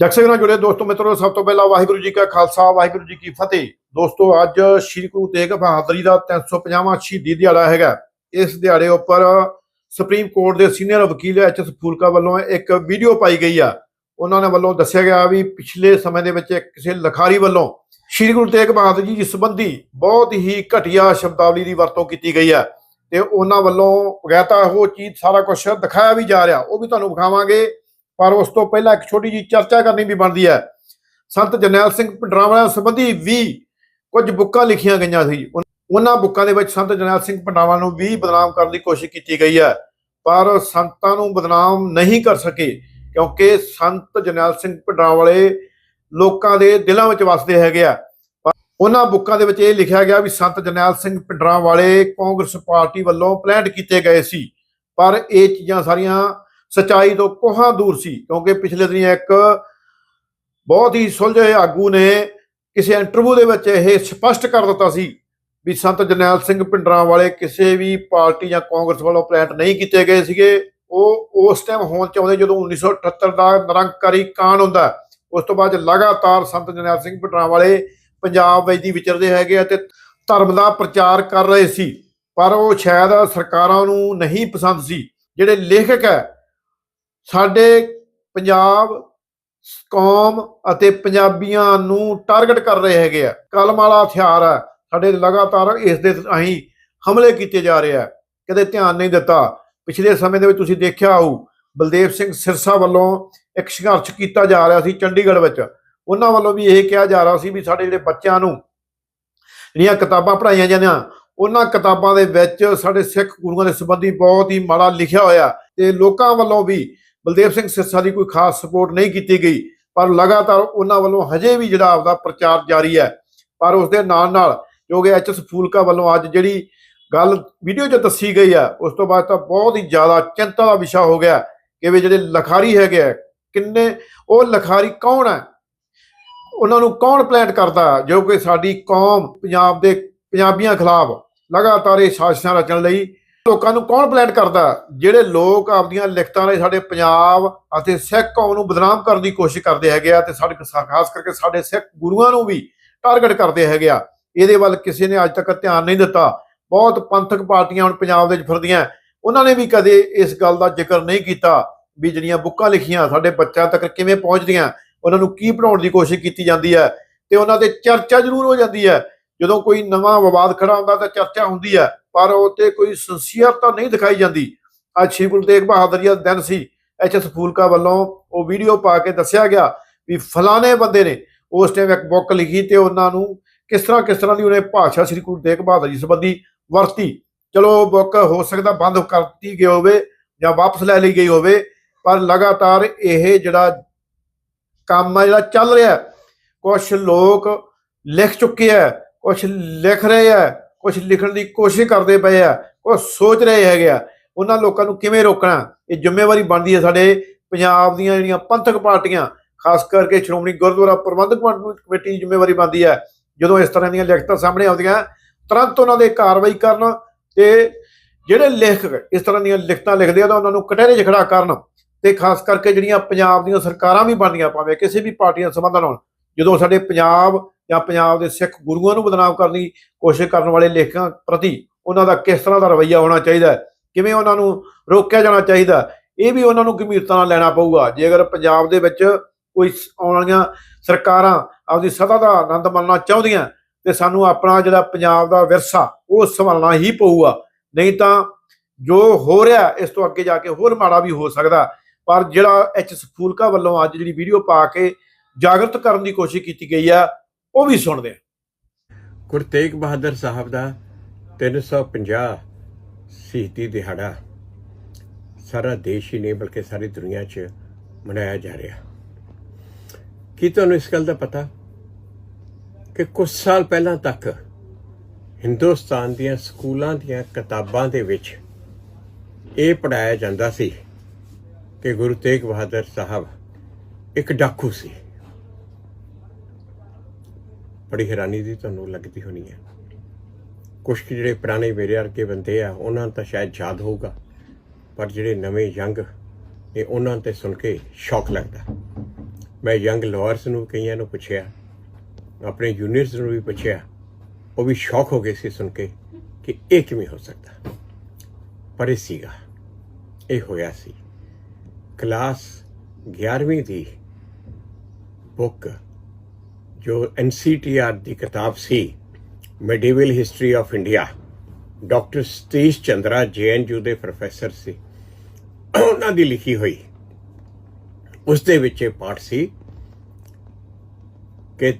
ਜਗਸੇ ਨਾਲ ਜੁੜੇ ਦੋਸਤੋ, ਮਿੱਤਰੋ, ਸਭ ਤੋਂ ਪਹਿਲਾਂ ਵਾਹਿਗੁਰੂ ਜੀ ਕਾ ਖਾਲਸਾ, ਵਾਹਿਗੁਰੂ ਜੀ ਕੀ ਫਤਿਹ। ਦੋਸਤੋ, ਅੱਜ ਸ਼੍ਰੀ ਗੁਰੂ ਤੇਗ ਬਹਾਦਰ ਜੀ ਦਾ 350ਵਾਂ ਸ਼ਹੀਦੀ ਦਿਹਾੜਾ ਹੈਗਾ। ਇਸ ਦਿਹਾੜੇ ਉੱਪਰ ਸੁਪਰੀਮ ਕੋਰਟ ਦੇ ਸੀਨੀਅਰ ਵਕੀਲ ਐਚ ਐਸ ਫੂਲਕਾ ਵੱਲੋਂ ਇੱਕ ਵੀਡੀਓ ਪਾਈ ਗਈ ਆ। ਉਹਨਾਂ ਨੇ ਵੱਲੋਂ ਦੱਸਿਆ ਗਿਆ ਵੀ ਪਿਛਲੇ ਸਮੇਂ ਦੇ ਵਿੱਚ ਕਿਸੇ ਲਖਾਰੀ ਵੱਲੋਂ ਸ਼੍ਰੀ ਗੁਰੂ ਤੇਗ ਬਹਾਦਰ ਜੀ ਸੰਬੰਧੀ ਬਹੁਤ ਹੀ ਘਟੀਆ ਸ਼ਬਦਾਵਲੀ ਦੀ ਵਰਤੋਂ ਕੀਤੀ ਗਈ ਆ। ਤੇ ਉਹਨਾਂ ਵੱਲੋਂ ਵਗੈਤਾ ਉਹ ਚੀਜ਼ ਸਾਰਾ ਕੁਝ ਦਿਖਾਇਆ ਵੀ ਜਾ ਰਿਹਾ, ਉਹ ਵੀ ਤੁਹਾਨੂੰ ਵਿਖਾਵਾਂਗੇ। ਪਰ ਉਸ ਤੋਂ ਪਹਿਲਾਂ ਇੱਕ ਛੋਟੀ ਜੀ ਚਰਚਾ ਕਰਨੀ ਵੀ ਬਣਦੀ ਹੈ। ਸੰਤ ਜਰਨੈਲ ਸਿੰਘ ਪੰਡਰਾਵਾਲਾ ਸੰਬੰਧੀ ਵੀ ਕੁਝ ਬੁੱਕਾਂ ਲਿਖੀਆਂ ਗਈਆਂ ਸੀ। ਉਨ- ਉਹਨਾਂ ਬੁੱਕਾਂ ਦੇ ਵਿੱਚ ਸੰਤ ਜਰਨੈਲ ਸਿੰਘ ਪੰਡਰਾਵਾਲਾ ਨੂੰ ਵੀ ਬਦਨਾਮ ਕਰਨ ਦੀ ਕੋਸ਼ਿਸ਼ ਕੀਤੀ ਗਈ ਹੈ। ਪਰ ਸੰਤਾਂ ਨੂੰ ਬਦਨਾਮ ਨਹੀਂ ਕਰ ਸਕੇ ਕਿਉਂਕਿ ਸੰਤ ਜਰਨੈਲ ਸਿੰਘ ਪੰਡਰਾਵਾਲੇ ਲੋਕਾਂ ਦੇ ਦਿਲਾਂ ਵਿੱਚ ਵਸਦੇ ਹੈਗੇ ਆ। ਪਰ ਉਹਨਾਂ ਬੁੱਕਾਂ ਦੇ ਵਿੱਚ ਇਹ ਲਿਖਿਆ ਗਿਆ ਵੀ ਸੰਤ ਜਰਨੈਲ ਸਿੰਘ ਪੰਡਰਾਵਾਲੇ ਕਾਂਗਰਸ ਪਾਰਟੀ ਵੱਲੋਂ ਪਲਾਂਟ ਕੀਤੇ ਗਏ ਸੀ। ਪਰ ਇਹ ਚੀਜ਼ਾਂ ਸਾਰੀਆਂ ਸਚਾਈ ਤੋਂ ਕੋਹਾਂ ਦੂਰ ਸੀ, ਕਿਉਂਕਿ ਪਿਛਲੇ ਦਿਨੀ ਇੱਕ ਬਹੁਤ ਹੀ ਸੁਲਝੇ ਆਗੂ ਨੇ ਕਿਸੇ ਇੰਟਰਵਿਊ ਦੇ ਵਿੱਚ ਇਹ ਸਪਸ਼ਟ ਕਰ ਦਿੱਤਾ ਸੀ ਵੀ ਸੰਤ ਜਰਨੈਲ ਸਿੰਘ ਪਿੰਡਰਾਂ ਵਾਲੇ ਕਿਸੇ ਵੀ ਪਾਰਟੀ ਜਾਂ ਕਾਂਗਰਸ ਵੱਲੋਂ ਪਲਾਂਟ ਨਹੀਂ ਕੀਤੇ ਗਏ ਸੀਗੇ। ਉਹ ਉਸ ਟਾਈਮ ਹੋਣ ਚਾਹੁੰਦੇ ਜਦੋਂ 1978 ਦਾ ਨਿਰੰਕਾਰੀ ਕਾਂਡ ਹੁੰਦਾ ਉਸ ਤੋਂ ਬਾਅਦ ਲਗਾਤਾਰ ਸੰਤ ਜਰਨੈਲ ਸਿੰਘ ਪਿੰਡਰਾਂ ਵਾਲੇ ਪੰਜਾਬ ਵਿੱਚ ਦੀ ਵਿਚਰਦੇ ਹੈਗੇ ਆ ਤੇ ਧਰਮ ਦਾ ਪ੍ਰਚਾਰ ਕਰ ਰਹੇ ਸੀ। ਪਰ ਉਹ ਸ਼ਾਇਦ ਸਰਕਾਰਾਂ ਨੂੰ ਨਹੀਂ ਪਸੰਦ ਸੀ। ਜਿਹੜੇ ਲੇਖਕ ਹੈ ਸਾਡੇ ਪੰਜਾਬ ਕੌਮ ਅਤੇ ਪੰਜਾਬੀਆਂ ਨੂੰ ਟਾਰਗੇਟ ਕਰ ਰਹੇ ਹੈਗੇ ਆ। ਕਲਮ ਵਾਲਾ ਹਥਿਆਰ ਹੈ ਸਾਡੇ ਲਗਾਤਾਰ ਇਸ ਦੇ ਅਸੀਂ ਹਮਲੇ ਕੀਤੇ ਜਾ ਰਹੇ ਆ। ਕਦੇ ਧਿਆਨ ਨਹੀਂ ਦਿੱਤਾ। ਪਿਛਲੇ ਸਮੇਂ ਦੇ ਵਿੱਚ ਤੁਸੀਂ ਦੇਖਿਆ ਹੋਊ, ਬਲਦੇਵ ਸਿੰਘ ਸਿਰਸਾ ਵੱਲੋਂ ਇੱਕ ਸੰਘਰਸ਼ ਕੀਤਾ ਜਾ ਰਿਹਾ ਸੀ ਚੰਡੀਗੜ੍ਹ ਵਿੱਚ। ਉਹਨਾਂ ਵੱਲੋਂ ਵੀ ਇਹ ਕਿਹਾ ਜਾ ਰਿਹਾ ਸੀ ਵੀ ਸਾਡੇ ਜਿਹੜੇ ਬੱਚਿਆਂ ਨੂੰ ਜਿਹੜੀਆਂ ਕਿਤਾਬਾਂ ਪੜ੍ਹਾਈਆਂ ਜਾਂਦੀਆਂ, ਉਹਨਾਂ ਕਿਤਾਬਾਂ ਦੇ ਵਿੱਚ ਸਾਡੇ ਸਿੱਖ ਗੁਰੂਆਂ ਦੇ ਸੰਬੰਧੀ ਬਹੁਤ ਹੀ ਮਾੜਾ ਲਿਖਿਆ ਹੋਇਆ। ਤੇ ਲੋਕਾਂ ਵੱਲੋਂ ਵੀ ਬਲਦੇਵ ਸਿੰਘ ਸਿਰਸਾ ਦੀ ਕੋਈ ਖਾਸ ਸਪੋਰਟ ਨਹੀਂ ਕੀਤੀ ਗਈ, ਪਰ ਲਗਾਤਾਰ ਉਹਨਾਂ ਵੱਲੋਂ ਹਜੇ ਵੀ ਜਿਹੜਾ ਆਪਦਾ ਪ੍ਰਚਾਰ ਜਾਰੀ ਹੈ। ਪਰ ਉਸ ਦੇ ਨਾਲ ਨਾਲ ਜੋ ਕਿ ਐਚਐਸ ਫੂਲਕਾ ਵੱਲੋਂ ਅੱਜ ਜਿਹੜੀ ਗੱਲ ਵੀਡੀਓ 'ਚ ਦੱਸੀ ਗਈ ਆ ਉਸ ਤੋਂ ਬਾਅਦ ਤਾਂ ਬਹੁਤ ਹੀ ਜ਼ਿਆਦਾ ਚਿੰਤਾ ਦਾ ਵਿਸ਼ਾ ਹੋ ਗਿਆ ਕਿ ਵੀ ਜਿਹੜੇ ਲਖਾਰੀ ਹੈਗੇ ਆ, ਕਿੰਨੇ, ਉਹ ਲਖਾਰੀ ਕੌਣ ਹੈ? ਉਹਨਾਂ ਨੂੰ ਕੌਣ ਪਲਾਂਟ ਕਰਦਾ ਜੋ ਕਿ ਸਾਡੀ ਕੌਮ ਪੰਜਾਬ ਦੇ ਪੰਜਾਬੀਆਂ ਖਿਲਾਫ ਲਗਾਤਾਰ ਇਹ ਸਾਜ਼ਿਸ਼ਾਂ ਰਚਣ ਲਈ ਲੋਕਾਂ ਨੂੰ ਕੌਣ ਪਲਾਂਟ ਕਰਦਾ? ਜਿਹੜੇ ਲੋਕ ਆਪਦੀਆਂ ਲਿਖਤਾਂ ਨਾਲ ਸਾਡੇ ਪੰਜਾਬ ਅਤੇ ਸਿੱਖ ਕੌਮ ਨੂੰ ਬਦਨਾਮ ਕਰਨ ਦੀ ਕੋਸ਼ਿਸ਼ ਕਰਦੇ ਹੈਗੇ ਆ ਤੇ ਸਾਡੇ ਖਾਸ ਕਰਕੇ ਸਾਡੇ ਸਿੱਖ ਗੁਰੂਆਂ ਨੂੰ ਵੀ ਟਾਰਗੇਟ ਕਰਦੇ ਹੈਗੇ ਆ। ਇਹਦੇ ਵੱਲ ਕਿਸੇ ਨੇ ਅੱਜ ਤੱਕ ਧਿਆਨ ਨਹੀਂ ਦਿੱਤਾ। ਬਹੁਤ ਪੰਥਕ ਪਾਰਟੀਆਂ ਹੁਣ ਪੰਜਾਬ ਦੇ ਵਿੱਚ ਫਿਰਦੀਆਂ। ਉਹਨਾਂ ਨੇ ਵੀ ਕਦੇ ਇਸ ਗੱਲ ਦਾ ਜ਼ਿਕਰ ਨਹੀਂ ਕੀਤਾ ਵੀ ਜਿਹੜੀਆਂ ਬੁੱਕਾਂ ਲਿਖੀਆਂ ਸਾਡੇ ਬੱਚਿਆਂ ਤੱਕ ਕਿਵੇਂ ਪਹੁੰਚਦੀਆਂ। ਉਹਨਾਂ ਨੂੰ ਕੀ ਪੜਾਉਣ ਦੀ ਕੋਸ਼ਿਸ਼ ਕੀਤੀ ਜਾਂਦੀ ਹੈ? ਤੇ ਉਹਨਾਂ ਤੇ ਚਰਚਾ ਜ਼ਰੂਰ ਹੋ ਜਾਂਦੀ ਹੈ। ਜਦੋਂ ਕੋਈ ਨਵਾਂ ਵਿਵਾਦ ਖੜਾ ਹੁੰਦਾ ਤਾਂ ਚਰਚਾ ਹੁੰਦੀ ਹੈ। ਪਰ ਉਹ ਤੇ ਕੋਈ ਸੰਸੀਅਰਤਾ ਨਹੀਂ ਦਿਖਾਈ ਜਾਂਦੀ। ਅੱਜ ਸ਼੍ਰੀ ਗੁਰੂ ਤੇਗ ਬਹਾਦਰ ਜੀ ਦਾ ਦਿਨ ਸੀ। ਐਚਐਸ ਫੂਲਕਾ ਵੱਲੋਂ ਉਹ ਵੀਡੀਓ ਪਾ ਕੇ ਦੱਸਿਆ ਗਿਆ ਵੀ ਫਲਾਣੇ ਬੰਦੇ ਨੇ ਉਸ ਟਾਈਮ ਇੱਕ ਬੁੱਕ ਲਿਖੀ ਤੇ ਉਹਨਾਂ ਨੂੰ ਕਿਸ ਤਰ੍ਹਾਂ ਕਿਸ ਤਰ੍ਹਾਂ ਦੀ ਉਹਨੇ ਭਾਸ਼ਾ ਸ਼੍ਰੀ ਗੁਰੂ ਤੇਗ ਬਹਾਦਰ ਜੀ ਸੰਬੰਧੀ ਵਰਤੀ। ਚਲੋ ਉਹ ਬੁੱਕ ਹੋ ਸਕਦਾ ਬੰਦ ਕਰਤੀ ਗਈ ਹੋਵੇ ਜਾਂ ਵਾਪਸ ਲੈ ਲਈ ਗਈ ਹੋਵੇ, ਪਰ ਲਗਾਤਾਰ ਇਹ ਜਿਹੜਾ ਕੰਮ ਆ, ਜਿਹੜਾ ਚੱਲ ਰਿਹਾ ਕੁਝ ਲੋਕ ਲਿਖ ਚੁੱਕੇ ਆ ਕੁਝ ਲਿਖ ਰਹੇ ਆ। ਕੁਝ ਲਿਖਣ ਦੀ ਕੋਸ਼ਿਸ਼ ਕਰਦੇ ਪਏ ਆ ਉਹ ਸੋਚ ਰਹੇ ਹੈਗੇ ਆ। ਉਹਨਾਂ ਲੋਕਾਂ ਨੂੰ ਕਿਵੇਂ ਰੋਕਣਾ? ਇਹ ਜ਼ਿੰਮੇਵਾਰੀ ਬਣਦੀ ਹੈ ਸਾਡੇ ਪੰਜਾਬ ਦੀਆਂ ਜਿਹੜੀਆਂ ਪੰਥਕ ਪਾਰਟੀਆਂ, ਖਾਸ ਕਰਕੇ ਸ਼੍ਰੋਮਣੀ ਗੁਰਦੁਆਰਾ ਪ੍ਰਬੰਧਕ ਕਮੇਟੀ ਦੀ ਜ਼ਿੰਮੇਵਾਰੀ ਬਣਦੀ ਹੈ। ਜਦੋਂ ਇਸ ਤਰ੍ਹਾਂ ਦੀਆਂ ਲਿਖਤਾਂ ਸਾਹਮਣੇ ਆਉਂਦੀਆਂ, ਤੁਰੰਤ ਉਹਨਾਂ ਦੇ ਕਾਰਵਾਈ ਕਰਨ ਤੇ ਜਿਹੜੇ ਲੇਖਕ ਇਸ ਤਰ੍ਹਾਂ ਦੀਆਂ ਲਿਖਤਾਂ ਲਿਖਦੇ ਆ, ਤਾਂ ਉਹਨਾਂ ਨੂੰ ਕਟਹਿਰੇ 'ਚ ਖੜਾ ਕਰਨ ਤੇ ਖਾਸ ਕਰਕੇ ਜਿਹੜੀਆਂ ਪੰਜਾਬ ਦੀਆਂ ਸਰਕਾਰਾਂ ਵੀ ਬਣਦੀਆਂ ਪਾਵੇ ਕਿਸੇ ਵੀ ਪਾਰਟੀ ਨਾਲ ਸੰਬੰਧ ਨਾਲ ਜਦੋਂ ਸਾਡੇ ਪੰਜਾਬ ਜਾਂ ਪੰਜਾਬ ਦੇ ਸਿੱਖ ਗੁਰੂਆਂ ਨੂੰ ਬਦਨਾਮ ਕਰਨ ਦੀ ਕੋਸ਼ਿਸ਼ ਕਰਨ ਵਾਲੇ ਲੇਖਕਾਂ ਪ੍ਰਤੀ ਉਹਨਾਂ ਦਾ ਕਿਸ ਤਰ੍ਹਾਂ ਦਾ ਰਵੱਈਆ ਹੋਣਾ ਚਾਹੀਦਾ ਕਿਵੇਂ ਉਹਨਾਂ ਨੂੰ ਰੋਕਿਆ ਜਾਣਾ ਚਾਹੀਦਾ ਇਹ ਵੀ ਉਹਨਾਂ ਨੂੰ ਗੰਭੀਰਤਾ ਨਾਲ ਲੈਣਾ ਪਊਗਾ। ਜੇ ਅਗਰ ਪੰਜਾਬ ਦੇ ਵਿੱਚ ਕੋਈ ਆਉਣ ਵਾਲੀਆਂ ਸਰਕਾਰਾਂ ਆਪਦੀ ਸਦਾ ਦਾ ਆਨੰਦ ਮਾਣਨਾ ਚਾਹੁੰਦੀਆਂ ਤੇ ਸਾਨੂੰ ਆਪਣਾ ਜਿਹੜਾ ਪੰਜਾਬ ਦਾ ਵਿਰਸਾ, ਉਹ ਸੰਭਾਲਣਾ ਹੀ ਪਊਗਾ। ਨਹੀਂ ਤਾਂ ਜੋ ਹੋ ਰਿਹਾ, ਇਸ ਤੋਂ ਅੱਗੇ ਜਾ ਕੇ ਹੋਰ ਮਾੜਾ ਵੀ ਹੋ ਸਕਦਾ ਪਰ ਜਿਹੜਾ ਐਚ ਫੂਲਕਾ ਵੱਲੋਂ ਅੱਜ ਜਿਹੜੀ ਵੀਡੀਓ ਪਾ ਕੇ ਜਾਗਰਤ ਕਰਨ ਦੀ ਕੋਸ਼ਿਸ਼ ਕੀਤੀ ਗਈ ਆ ਉਹ ਵੀ ਸੁਣਦੇ ਆ। ਗੁਰੂ ਤੇਗ ਬਹਾਦਰ ਸਾਹਿਬ ਦਾ 350 ਸ਼ਹੀਦੀ ਦਿਹਾੜਾ ਸਾਰਾ ਦੇਸ਼ ਹੀ ਨਹੀਂ ਬਲਕਿ ਸਾਰੀ ਦੁਨੀਆ 'ਚ ਮਨਾਇਆ ਜਾ ਰਿਹਾ। ਕੀ ਤੁਹਾਨੂੰ ਇਸ ਗੱਲ ਦਾ ਪਤਾ ਕਿ ਕੁਝ ਸਾਲ ਪਹਿਲਾਂ ਤੱਕ ਹਿੰਦੁਸਤਾਨ ਦੀਆਂ ਸਕੂਲਾਂ ਦੀਆਂ ਕਿਤਾਬਾਂ ਦੇ ਵਿੱਚ ਇਹ ਪੜਾਇਆ ਜਾਂਦਾ ਸੀ ਕਿ ਗੁਰੂ ਤੇਗ ਬਹਾਦਰ ਸਾਹਿਬ ਇੱਕ ਡਾਕੂ ਸੀ। ਬੜੀ ਹੈਰਾਨੀ ਦੀ ਤੁਹਾਨੂੰ ਲੱਗਦੀ ਹੋਣੀ ਹੈ। ਕੁਝ ਜਿਹੜੇ ਪੁਰਾਣੇ ਮੇਰੇ ਵਰਗੇ ਬੰਦੇ ਆ, ਉਹਨਾਂ ਨੂੰ ਤਾਂ ਸ਼ਾਇਦ ਯਾਦ ਹੋਊਗਾ, ਪਰ ਜਿਹੜੇ ਨਵੇਂ ਯੰਗ ਨੇ, ਉਹਨਾਂ ਤੇ ਸੁਣ ਕੇ ਸ਼ੌਕ ਲੱਗਦਾ। ਮੈਂ ਯੰਗ ਲਾਇਰਸ ਨੂੰ ਕਈਆਂ ਨੂੰ ਪੁੱਛਿਆ, ਆਪਣੇ ਜੂਨੀਅਰਸ ਨੂੰ ਵੀ ਪੁੱਛਿਆ, ਉਹ ਵੀ ਸ਼ੌਕ ਹੋ ਗਏ ਸੀ ਸੁਣ ਕੇ ਕਿ ਇਹ ਕਿਵੇਂ ਹੋ ਸਕਦਾ। ਪਰ ਇਹ ਸੀਗਾ, ਇਹ ਹੋਇਆ ਸੀ। ਕਲਾਸ 11ਵੀਂ ਦੀ ਬੁੱਕ ਜੋ ਐਨਸੀਟੀਆਰ ਦੀ ਕਿਤਾਬ ਸੀ medieval history of India doctor Satish Chandra JNU ਦੇ ਪ੍ਰੋਫੈਸਰ ਸੀ। ਉਹਨਾਂ ਦੀ ਲਿਖੀ ਹੋਈ, ਉਸ ਦੇ ਵਿੱਚ ਇਹ ਪਾਠ ਸੀ ਕਿ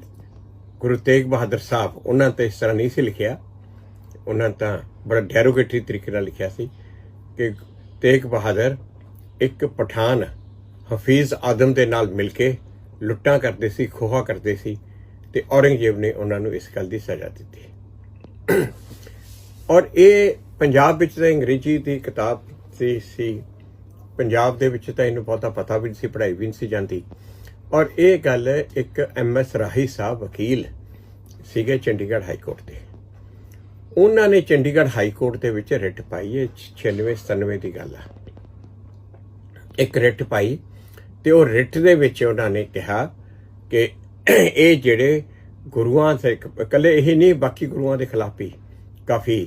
ਗੁਰੂ ਤੇਗ ਬਹਾਦਰ ਸਾਹਿਬ ਉਹਨਾਂ ਤੇ ਇਸ ਤਰ੍ਹਾਂ ਨਹੀਂ ਸੀ ਲਿਖਿਆ, ਉਹਨਾਂ ਤਾਂ ਬੜਾ ਡੈਰੋਗੇਟਰੀ ਤਰੀਕੇ ਨਾਲ ਲਿਖਿਆ ਸੀ ਕਿ ਤੇਗ ਬਹਾਦਰ ਇੱਕ ਪਠਾਨ ਹਫੀਜ਼ ਆਦਮ ਦੇ ਨਾਲ ਮਿਲ ਕੇ ਲੁੱਟਾਂ ਕਰਦੇ ਸੀ, ਖੋਹਾ ਕਰਦੇ ਸੀ ਤੇ ਔਰੰਗਜ਼ੇਬ ਨੇ ਉਹਨਾਂ ਨੂੰ ਇਸ ਗੱਲ ਦੀ ਸਜ਼ਾ ਦਿੱਤੀ। ਔਰ ਇਹ ਪੰਜਾਬ ਵਿੱਚ ਤਾਂ ਅੰਗਰੇਜ਼ੀ ਦੀ ਕਿਤਾਬ ਸੀ ਸੀ। ਪੰਜਾਬ ਦੇ ਵਿੱਚ ਤਾਂ ਇਹਨੂੰ ਬਹੁਤਾ ਪਤਾ ਵੀ ਨਹੀਂ ਸੀ, ਪੜ੍ਹਾਈ ਵੀ ਨਹੀਂ ਸੀ ਜਾਂਦੀ। ਔਰ ਇਹ ਗੱਲ ਇੱਕ ਐਮ ਐਸ ਰਾਹੀ ਸਾਹਿਬ ਵਕੀਲ ਸੀਗੇ ਚੰਡੀਗੜ੍ਹ ਹਾਈ ਕੋਰਟ ਦੇ। ਉਹਨਾਂ ਨੇ ਚੰਡੀਗੜ੍ਹ ਹਾਈ ਕੋਰਟ ਦੇ ਵਿੱਚ ਰਿਟ ਪਾਈ ਇਹ 96 97 ਦੀ ਗੱਲ ਆ। ਇੱਕ ਰਿਟ ਪਾਈ ਤੇ ਉਹ ਰਿਟ ਦੇ ਵਿੱਚ ਉਹਨਾਂ ਨੇ ਕਿਹਾ ਕਿ ਇਹ ਜਿਹੜੇ ਗੁਰੂਆਂ ਤੇ ਇਕੱਲੇ ਇਹ ਨਹੀਂ, ਬਾਕੀ ਗੁਰੂਆਂ ਦੇ ਖਿਲਾਫ ਹੀ ਕਾਫੀ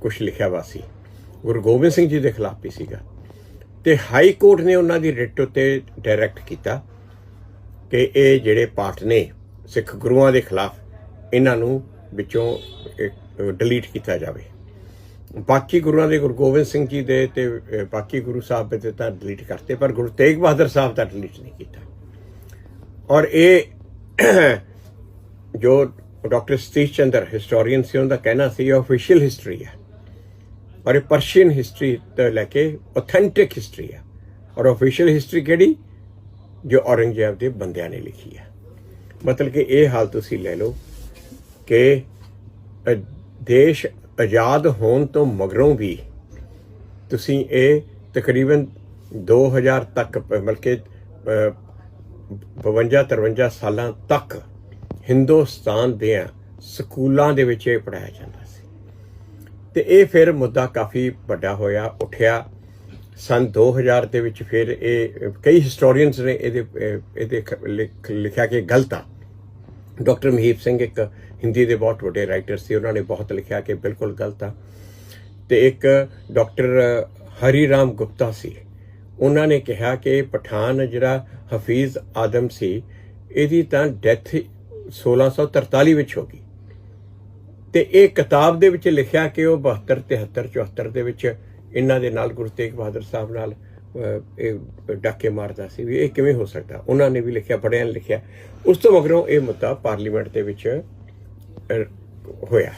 ਕੁਝ ਲਿਖਿਆ ਵਾ ਸੀ। ਗੁਰੂ ਗੋਬਿੰਦ ਸਿੰਘ ਜੀ ਦੇ ਖਿਲਾਫ ਵੀ ਸੀਗਾ। ਤੇ ਹਾਈ ਕੋਰਟ ਨੇ ਉਹਨਾਂ ਦੀ ਰਿਟ ਉੱਤੇ ਡਾਇਰੈਕਟ ਕੀਤਾ ਕਿ ਇਹ ਜਿਹੜੇ ਪਾਠ ਨੇ ਸਿੱਖ ਗੁਰੂਆਂ ਦੇ ਖਿਲਾਫ ਇਹਨਾਂ ਨੂੰ ਵਿੱਚੋਂ ਡਿਲੀਟ ਕੀਤਾ ਜਾਵੇ। ਬਾਕੀ ਗੁਰੂਆਂ ਦੇ, ਗੁਰੂ ਗੋਬਿੰਦ ਸਿੰਘ ਜੀ ਦੇ ਤੇ ਬਾਕੀ ਗੁਰੂ ਸਾਹਿਬ ਦੇ ਤਾਂ ਡਿਲੀਟ ਕਰਤੇ, ਪਰ ਗੁਰੂ ਤੇਗ ਬਹਾਦਰ ਸਾਹਿਬ ਦਾ ਡਿਲੀਟ ਨਹੀਂ ਕੀਤਾ। ਔਰ ਇਹ ਜੋ ਡਾਕਟਰ ਸਤੀਸ਼ ਚੰਦਰ ਹਿਸਟੋਰੀਅਨ ਸੀ ਉਹਨਾਂ ਦਾ ਕਹਿਣਾ ਸੀ, ਇਹ ਆਫੀਸ਼ੀਅਲ ਹਿਸਟਰੀ ਹੈ। ਔਰ ਇਹ ਪਰਸ਼ੀਅਨ ਹਿਸਟਰੀ ਤੋਂ ਲੈ ਕੇ ਆਥੈਂਟਿਕ ਹਿਸਟਰੀ ਹੈ। ਔਰ ਆਫੀਸ਼ੀਅਲ ਹਿਸਟਰੀ ਕਿਹੜੀ? ਜੋ ਔਰੰਗਜ਼ੇਬ ਦੇ ਬੰਦਿਆਂ ਨੇ ਲਿਖੀ ਹੈ। ਮਤਲਬ ਕਿ ਇਹ ਹਾਲ ਤੁਸੀਂ ਲੈ ਲਓ ਕਿ ਦੇਸ਼ ਆਜ਼ਾਦ ਹੋਣ ਤੋਂ ਮਗਰੋਂ ਵੀ ਤੁਸੀਂ ਇਹ ਤਕਰੀਬਨ 2000 ਤੱਕ ਪ- ਬਲਕਿ ਅ, 52 53 ਸਾਲਾਂ ਤੱਕ ਹਿੰਦੁਸਤਾਨ ਦੇ ਸਕੂਲਾਂ ਦੇ ਵਿੱਚ ਇਹ ਪੜਾਇਆ ਜਾਂਦਾ ਸੀ। ਤੇ ਇਹ ਫਿਰ ਮੁੱਦਾ ਕਾਫੀ ਵੱਡਾ ਹੋਇਆ ਉੱਠਿਆ। ਸਨ 2000 ਦੇ ਵਿੱਚ ਫਿਰ ਇਹ ਕਈ ਹਿਸਟੋਰੀਅਨਸ ਨੇ ਇਹਦੇ ਇਹਦੇ ਲਿਖ- ਲਿਖਿਆ ਕਿ ਗਲਤ ਆ। ਡਾਕਟਰ ਮਹੀਪ ਸਿੰਘ ਇੱਕ ਹਿੰਦੀ ਦੇ ਬਹੁਤ ਵੱਡੇ ਰਾਈਟਰ ਸੀ ਉਹਨਾਂ ਨੇ ਬਹੁਤ ਲਿਖਿਆ ਕਿ ਬਿਲਕੁਲ ਗਲਤ ਆ। ਤੇ ਇੱਕ ਡਾਕਟਰ ਹਰੀ ਰਾਮ ਗੁਪਤਾ ਸੀ। ਉਹਨਾਂ ਨੇ ਕਿਹਾ ਕਿ ਪਠਾਨ ਜਿਹੜਾ ਹਫੀਜ਼ ਆਦਮ ਸੀ, ਇਹਦੀ ਤਾਂ ਡੈਥ 1643 ਵਿੱਚ ਹੋ ਗਈ। ਤੇ ਇਹ ਕਿਤਾਬ ਦੇ ਵਿੱਚ ਲਿਖਿਆ ਕਿ ਉਹ 72 73 74 ਦੇ ਵਿੱਚ ਇਹਨਾਂ ਦੇ ਨਾਲ ਗੁਰੂ ਤੇਗ ਬਹਾਦਰ ਸਾਹਿਬ ਨਾਲ ਇਹ ਡਾਕੇ ਮਾਰਦਾ ਸੀ ਵੀ ਇਹ ਕਿਵੇਂ ਹੋ ਸਕਦਾ। ਉਹਨਾਂ ਨੇ ਵੀ ਲਿਖਿਆ ਪੜਿਆ ਲਿਖਿਆ। ਉਸ ਤੋਂ ਮਗਰੋਂ ਇਹ ਮੁੱਦਾ ਪਾਰਲੀਮੈਂਟ ਦੇ ਵਿੱਚ ਹੋਇਆ।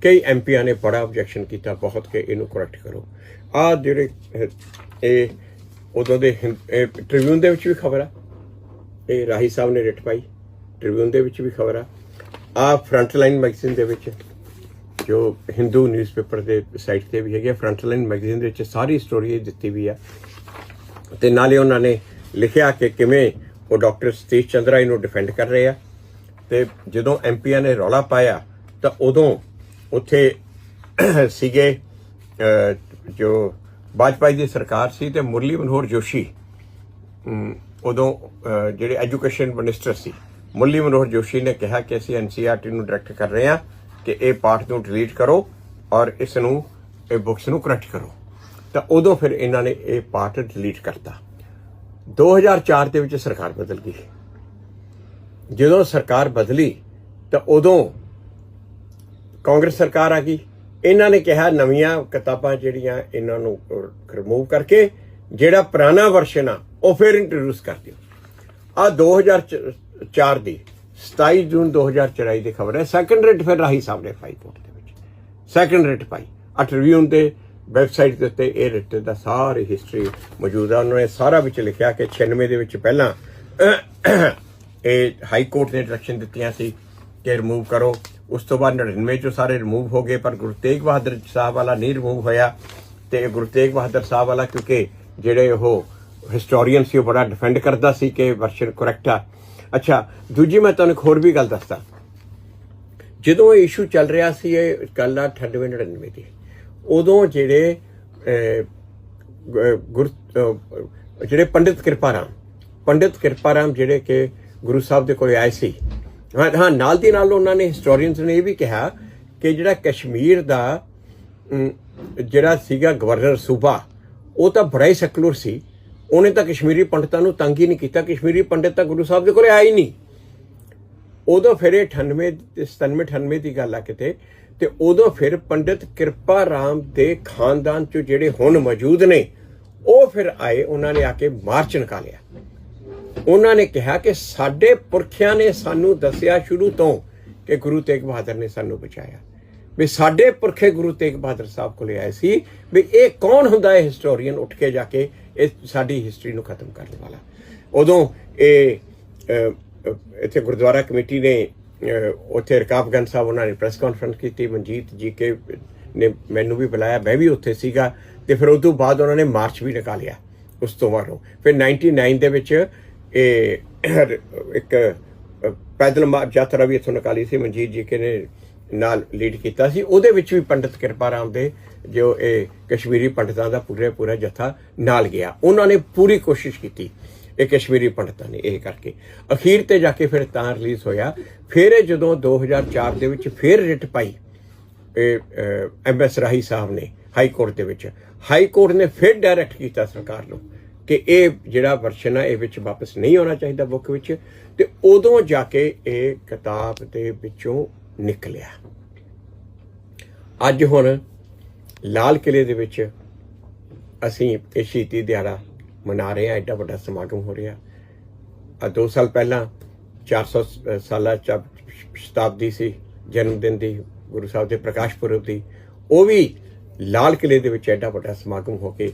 ਕਈ ਐਮਪੀਆਂ ਨੇ ਬੜਾ ਆਬਜੈਕਸ਼ਨ ਕੀਤਾ, ਬਹੁਤ ਕਿ ਇਹਨੂੰ ਕਰੈਕਟ ਕਰੋ। ਆ ਜਿਹੜੇ, ਇਹ ਉਦੋਂ ਦੇ ਟ੍ਰਿਬਿਊਨ ਦੇ ਵਿੱਚ ਵੀ ਖਬਰ ਆ। ਇਹ ਰਾਹੀ ਸਾਹਿਬ ਨੇ ਰਿਟ ਪਾਈ। ਟ੍ਰਿਬਿਊਨ ਦੇ ਵਿੱਚ ਵੀ ਖਬਰ ਆ। ਆ ਫਰੰਟ ਲਾਈਨ ਮੈਗਜ਼ੀਨ ਦੇ ਵਿੱਚ, ਜੋ ਹਿੰਦੂ ਨਿਊਜ਼ਪੇਪਰ ਦੇ ਸਾਈਟ ਤੇ ਵੀ ਹੈਗੀ ਫਰੰਟ ਲਾਈਨ ਮੈਗਜ਼ੀਨ ਦੇ ਵਿੱਚ ਸਾਰੀ ਸਟੋਰੀ ਇਹ ਦਿੱਤੀ ਵੀ ਆ। ਤੇ ਨਾਲੇ ਉਹਨਾਂ ਨੇ ਲਿਖਿਆ ਕਿ ਕਿਵੇਂ ਉਹ ਡਾਕਟਰ ਸਤੀਸ਼ ਚੰਦਰਾ ਇਹਨੂੰ ਡਿਫੈਂਡ ਕਰ ਰਹੇ ਆ। ਤੇ ਜਦੋਂ ਐਮਪੀਆਂ ਨੇ ਰੌਲਾ ਪਾਇਆ, ਤਾਂ ਉਦੋਂ ਉੱਥੇ ਸੀਗੇ ਜੋ ਵਾਜਪਾਈ ਦੀ ਸਰਕਾਰ ਸੀ ਤੇ ਮੁਰਲੀ ਮਨੋਹਰ ਜੋਸ਼ੀ ਉਦੋਂ ਜਿਹੜੇ ਐਜੂਕੇਸ਼ਨ ਮਿਨਿਸਟਰ ਸੀ, ਮੁਰਲੀ ਮਨੋਹਰ ਜੋਸ਼ੀ ਨੇ ਕਿਹਾ ਕਿ ਅਸੀਂ ਐਨਸੀਆਰਟੀ ਨੂੰ ਡਾਇਰੈਕਟ ਕਰ ਰਹੇ ਹਾਂ ਕਿ ਇਹ ਪਾਠ ਨੂੰ ਡਿਲੀਟ ਕਰੋ ਔਰ ਇਸ ਨੂੰ, ਇਹ ਬੁੱਕਸ ਨੂੰ ਕਰੈਕਟ ਕਰੋ। ਤਾਂ ਉਦੋਂ ਫਿਰ ਇਹਨਾਂ ਨੇ ਇਹ ਪਾਠ ਡਿਲੀਟ ਕਰਤਾ। 2004 ਦੇ ਵਿੱਚ ਸਰਕਾਰ ਬਦਲ ਗਈ। ਜਦੋਂ ਸਰਕਾਰ ਬਦਲੀ ਤਾਂ ਉਦੋਂ ਕਾਂਗਰਸ ਸਰਕਾਰ ਆ ਗਈ। ਇਹਨਾਂ ਨੇ ਕਿਹਾ ਨਵੀਆਂ ਕਿਤਾਬਾਂ ਜਿਹੜੀਆਂ ਇਹਨਾਂ ਨੂੰ ਰਿਮੂਵ ਕਰਕੇ ਜਿਹੜਾ ਪੁਰਾਣਾ ਵਰਸ਼ਨ ਆ, ਉਹ ਫਿਰ ਇੰਟਰੋਡਿਊਸ ਕਰ ਦਿਓ। ਆ 2004 ਦੀ 27 ਜੂਨ 2024 ਦੀ ਖਬਰ ਹੈ। ਸੈਕੰਡ ਰੇਟ ਫਿਰ ਰਾਹੀ ਸਾਹਿਬ ਨੇ ਪਾਈ ਕੋਰਟ ਦੇ ਵਿੱਚ। ਸੈਕੰਡ ਰੇਟ ਪਾਈ। ਆ ਟ੍ਰਿਬਿਊਨ ਦੇ ਵੈਬਸਾਈਟ ਦੇ ਉੱਤੇ ਇਹ ਰੇਟ ਦਾ ਸਾਰੀ ਹਿਸਟਰੀ ਮੌਜੂਦ ਆ। ਉਹਨਾਂ ਨੇ ਸਾਰਾ ਵਿੱਚ ਲਿਖਿਆ ਕਿ 96 ਦੇ ਵਿੱਚ ਪਹਿਲਾਂ ਇਹ ਹਾਈ ਕੋਰਟ ਨੇ ਡਾਇਰੈਕਸ਼ਨ ਦਿੱਤੀਆਂ ਸੀ। ਕਿ ਰਿਮੂਵ ਕਰੋ। ਉਸ ਤੋਂ ਬਾਅਦ 99 ਚੋਂ ਸਾਰੇ ਰਿਮੂਵ ਹੋ ਗਏ, ਪਰ ਗੁਰੂ ਤੇਗ ਬਹਾਦਰ ਸਾਹਿਬ ਵਾਲਾ ਨਹੀਂ ਰਿਮੂਵ ਹੋਇਆ। ਤੇ ਗੁਰੂ ਤੇਗ ਬਹਾਦਰ ਸਾਹਿਬ ਵਾਲਾ, ਕਿਉਂਕਿ ਜਿਹੜੇ ਉਹ ਹਿਸਟੋਰੀਅਨ ਸੀ, ਉਹ ਬੜਾ ਡਿਫੈਂਡ ਕਰਦਾ ਸੀ ਕਿ ਵਰਸ਼ਨ ਕਰੈਕਟ ਆ। ਅੱਛਾ, ਦੂਜੀ ਮੈਂ ਤੁਹਾਨੂੰ ਇੱਕ ਹੋਰ ਵੀ ਗੱਲ ਦੱਸਦਾ। ਜਦੋਂ ਇਹ ਇਸ਼ੂ ਚੱਲ ਰਿਹਾ ਸੀ, ਇਹ ਗੱਲ ਆ 98 99 ਦੀ। ਉਦੋਂ ਜਿਹੜੇ ਗੁਰ ਜਿਹੜੇ ਪੰਡਿਤ ਕਿਰਪਾ ਰਾਮ ਪੰਡਿਤ ਕਿਰਪਾਰਾਮ ਜਿਹੜੇ ਕਿ ਗੁਰੂ ਸਾਹਿਬ ਦੇ ਕੋਲ ਆਏ ਸੀ ਹਾਂ ਹਾਂ, ਨਾਲ ਦੀ ਨਾਲ ਉਹਨਾਂ ਨੇ ਹਿਸਟੋਰੀਅਨਸ ਨੇ ਇਹ ਵੀ ਕਿਹਾ ਕਿ ਜਿਹੜਾ ਕਸ਼ਮੀਰ ਦਾ ਜਿਹੜਾ ਸੀਗਾ ਗਵਰਨਰ ਸੂਬਾ, ਉਹ ਤਾਂ ਬੜਾ ਹੀ ਸੈਕੂਲਰ ਸੀ। ਉਹਨੇ ਤਾਂ ਕਸ਼ਮੀਰੀ ਪੰਡਤਾਂ ਨੂੰ ਤੰਗ ਹੀ ਨਹੀਂ ਕੀਤਾ। ਕਸ਼ਮੀਰੀ ਪੰਡਿਤ ਤਾਂ ਗੁਰੂ ਸਾਹਿਬ ਦੇ ਕੋਲੇ ਆਏ ਹੀ ਨਹੀਂ। ਉਦੋਂ ਫਿਰ ਇਹ 98 ਤੇ 97 98 ਦੀ ਗੱਲ ਆ ਕਿਤੇ, ਤੇ ਉਦੋਂ ਫਿਰ ਪੰਡਿਤ ਕਿਰਪਾ ਰਾਮ ਦੇ ਖਾਨਦਾਨ ਚੋਂ ਜਿਹੜੇ ਹੁਣ ਮੌਜੂਦ ਨੇ, ਉਹ ਫਿਰ ਆਏ, ਉਹਨਾਂ ਨੇ ਆ ਕੇ ਮਾਰਚ ਨਿਕਾਲਿਆ। ਉਹਨਾਂ ਨੇ ਕਿਹਾ ਕਿ ਸਾਡੇ ਪੁਰਖਿਆਂ ਨੇ ਸਾਨੂੰ ਦੱਸਿਆ ਸ਼ੁਰੂ ਤੋਂ ਕਿ ਗੁਰੂ ਤੇਗ ਬਹਾਦਰ ਨੇ ਸਾਨੂੰ ਬਚਾਇਆ। ਵੀ ਸਾਡੇ ਪੁਰਖੇ ਗੁਰੂ ਤੇਗ ਬਹਾਦਰ ਸਾਹਿਬ ਕੋਲੇ ਆਏ ਸੀ ਵੀ ਇਹ ਕੌਣ ਹੁੰਦਾ ਹੈ ਹਿਸਟੋਰੀਅਨ ਉੱਠ ਕੇ ਜਾ ਕੇ ਇਹ ਸਾਡੀ ਹਿਸਟਰੀ ਨੂੰ ਖਤਮ ਕਰਨ ਵਾਲਾ। ਉਦੋਂ ਇਹ ਇੱਥੇ ਗੁਰਦੁਆਰਾ ਕਮੇਟੀ ਨੇ ਅਹ, ਉੱਥੇ ਰਕਾਬਗੰਜ ਸਾਹਿਬ ਉਹਨਾਂ ਨੇ ਪ੍ਰੈਸ ਕਾਨਫਰੰਸ ਕੀਤੀ ਮਨਜੀਤ ਜੀ ਕੇ ਨੇ ਮੈਨੂੰ ਵੀ ਬੁਲਾਇਆ ਮੈਂ ਵੀ ਉੱਥੇ ਸੀਗਾ ਤੇ ਫਿਰ ਉਸ ਤੋਂ ਬਾਅਦ ਉਹਨਾਂ ਨੇ ਮਾਰਚ ਵੀ ਨਿਕਾਲਿਆ ਉਸ ਤੋਂ ਬਾਅਦੋਂ। ਫਿਰ 99 ਦੇ ਵਿੱਚ ਇਹ ਇੱਕ ਪੈਦਲ ਮਾ- ਯਾਤਰਾ ਵੀ ਇੱਥੋਂ ਨਿਕਾਲੀ ਸੀ, ਮਨਜੀਤ ਜੀ ਕੇ ਨੇ ਨਾਲ ਲੀਡ ਕੀਤਾ ਸੀ। ਉਹਦੇ ਵਿੱਚ ਵੀ ਪੰਡਿਤ ਕਿਰਪਾ ਰਾਮ ਦੇ, ਜੋ ਇਹ ਕਸ਼ਮੀਰੀ ਪੰਡਤਾਂ ਦਾ ਪੂਰੇ, ਪੂਰਾ ਜਥਾ ਨਾਲ ਗਿਆ। ਉਹਨਾਂ ਨੇ ਪੂਰੀ ਕੋਸ਼ਿਸ਼ ਕੀਤੀ, ਇਹ ਕਸ਼ਮੀਰੀ ਪੰਡਤਾਂ ਨੇ ਇਹ ਕਰਕੇ। ਅਖੀਰ ਤੇ ਜਾ ਕੇ ਫਿਰ ਤਾਂ ਰਿਲੀਜ਼ ਹੋਇਆ। ਫਿਰ ਇਹ ਜਦੋਂ 2004 ਦੇ ਵਿੱਚ ਫਿਰ ਰਿਟ ਪਾਈ, ਇਹ ਐਮਐਸ ਰਾਹੀ ਸਾਹਿਬ ਨੇ ਹਾਈ ਕੋਰਟ ਦੇ ਵਿੱਚ। ਹਾਈ ਕੋਰਟ ਨੇ ਫਿਰ ਡਾਇਰੈਕਟ ਕੀਤਾ ਸਰਕਾਰ ਨੂੰ। ਕਿ ਇਹ ਜਿਹੜਾ ਵਰਸ਼ਨ ਆ, ਇਹ ਵਿੱਚ ਵਾਪਸ ਨਹੀਂ ਆਉਣਾ ਚਾਹੀਦਾ ਬੁੱਕ ਵਿੱਚ, ਤੇ ਉਦੋਂ ਜਾ ਕੇ ਇਹ ਕਿਤਾਬ ਦੇ ਵਿੱਚੋਂ ਨਿਕਲਿਆ। ਅੱਜ ਹੁਣ ਲਾਲ ਕਿਲੇ ਦੇ ਵਿੱਚ ਅਸੀਂ ਇਹ ਸ਼ਹੀਦੀ ਦਿਹਾੜਾ ਮਨਾ ਰਹੇ ਹਾਂ, ਐਡਾ ਵੱਡਾ ਸਮਾਗਮ ਹੋ ਰਿਹਾ। ਆ 2 ਸਾਲ ਪਹਿਲਾਂ 400 ਸ- ਸਾਲਾ ਚ ਸ਼ਤਾਬਦੀ ਸੀ, ਜਨਮ ਦਿਨ ਦੀ, ਗੁਰੂ ਸਾਹਿਬ ਦੇ ਪ੍ਰਕਾਸ਼ ਪੁਰਬ ਦੀ। ਉਹ ਵੀ ਲਾਲ ਕਿਲੇ ਦੇ ਵਿੱਚ ਐਡਾ ਵੱਡਾ ਸਮਾਗਮ ਹੋ ਕੇ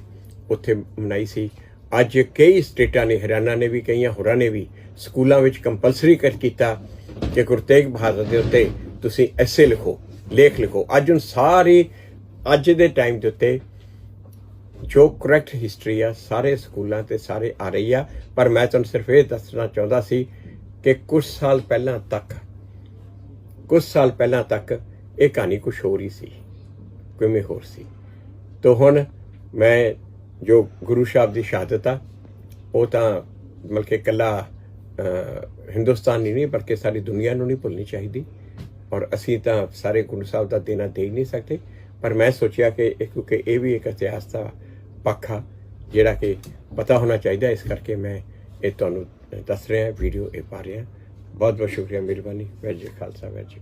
ਉੱਥੇ ਮਨਾਈ ਸੀ। ਅੱਜ ਕਈ ਸਟੇਟਾਂ ਨੇ, ਹਰਿਆਣਾ ਨੇ ਵੀ, ਕਈਆਂ ਹੋਰਾਂ ਨੇ ਵੀ ਸਕੂਲਾਂ ਵਿੱਚ ਕੰਪਲਸਰੀ ਕਰ ਕੀਤਾ ਕਿ ਗੁਰੂ ਤੇਗ ਬਹਾਦਰ ਦੇ ਉੱਤੇ ਤੁਸੀਂ ਐਸੇ ਲਿਖੋ, ਲੇਖ ਲਿਖੋ। ਅੱਜ ਹੁਣ ਸਾਰੀ, ਅੱਜ ਦੇ ਟਾਈਮ ਦੇ ਉੱਤੇ ਜੋ ਕਰੈਕਟ ਹਿਸਟਰੀ ਆ, ਸਾਰੇ ਸਕੂਲਾਂ ਤੇ ਸਾਰੇ ਆ ਰਹੀ ਆ। ਪਰ ਮੈਂ ਤੁਹਾਨੂੰ ਸਿਰਫ ਇਹ ਦੱਸਣਾ ਚਾਹੁੰਦਾ ਸੀ ਕਿ ਕੁਝ ਸਾਲ ਪਹਿਲਾਂ ਤੱਕ ਕੁਝ ਸਾਲ ਪਹਿਲਾਂ ਤੱਕ ਇਹ ਕਹਾਣੀ ਕੁਝ ਹੋਰ ਹੀ ਸੀ, ਕਿਵੇਂ ਹੋਰ ਸੀ। ਤੋ ਹੁਣ ਮੈਂ ਜੋ ਗੁਰੂ ਸਾਹਿਬ ਦੀ ਸ਼ਹਾਦਤ ਆ, ਉਹ ਤਾਂ ਮਤਲਬ ਕਿ ਇਕੱਲਾ ਹਿੰਦੁਸਤਾਨ ਨਹੀਂ, ਬਲਕਿ ਸਾਰੀ ਦੁਨੀਆ ਨੂੰ ਨਹੀਂ ਭੁੱਲਣੀ ਚਾਹੀਦੀ। ਔਰ ਅਸੀਂ ਤਾਂ ਸਾਰੇ ਗੁਰੂ ਸਾਹਿਬ ਦਾ ਦੇਣਾ ਦੇ ਹੀ ਨਹੀਂ ਸਕਦੇ। ਪਰ ਮੈਂ ਸੋਚਿਆ ਕਿ ਕਿਉਂਕਿ ਇਹ ਵੀ ਇੱਕ ਇਤਿਹਾਸ ਦਾ ਪੱਖ ਆ, ਜਿਹੜਾ ਕਿ ਪਤਾ ਹੋਣਾ ਚਾਹੀਦਾ। ਇਸ ਕਰਕੇ ਮੈਂ ਇਹ ਤੁਹਾਨੂੰ ਦੱਸ ਰਿਹਾ, ਵੀਡੀਓ ਇਹ ਪਾ ਰਿਹਾ। ਬਹੁਤ ਬਹੁਤ ਸ਼ੁਕਰੀਆ, ਮਿਹਰਬਾਨੀ। ਵੈਜ ਜੀ ਖਾਲਸਾ ਵੈਜ ਜੀ